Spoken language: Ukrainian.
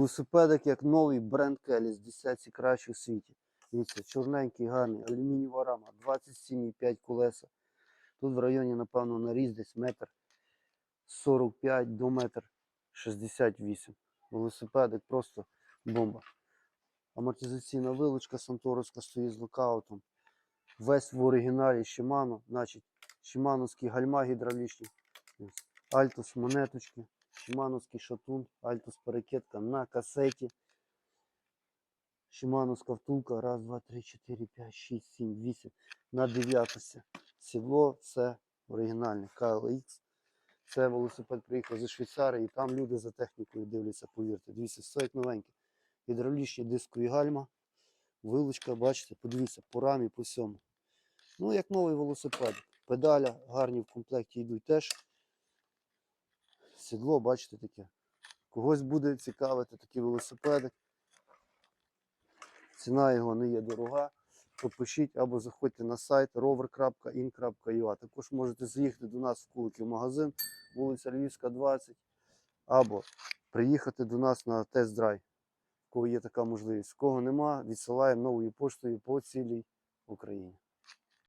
Велосипедик як новий бренд Келіс, десятці кращих у світі. Дивіться, чорненький, гарний, алюмінієва рама, 27,5 колеса. Тут в районі, напевно, наріз десь метр 45 до метр 68. Велосипедик просто бомба. Амортизаційна вилучка Санторовська стоїть з локаутом. Весь в оригіналі Shimano, значить, Шимановські гальма гідравлічні, ось, Альтус монеточки, Шимановський шатун, Альтус перекидка на касеті. Шимановська втулка, раз, два, три, чотири, п'ять, шість, сім, вісім. На дев'ятості. Сідло, все оригінальне. KLX. Це велосипед приїхав зі Швейцарії, там люди за технікою дивляться, повірте. Дивіться, стоять новенькі. Гідравлічні дискові гальма. Вилучка, бачите, подивіться, по рамі, по всьому. Ну, як новий велосипед. Педаля гарні в комплекті йдуть теж. Сідло, бачите, таке. Когось буде цікавити такий велосипедик. Ціна його не є дорога. То пишіть або заходьте на сайт rover.in.ua. Також можете заїхати до нас в Куликів магазин, вулиця Львівська, 20, або приїхати до нас на тест-драйв, в кого є така можливість. В кого нема, відсилаємо новою поштою по цілій Україні.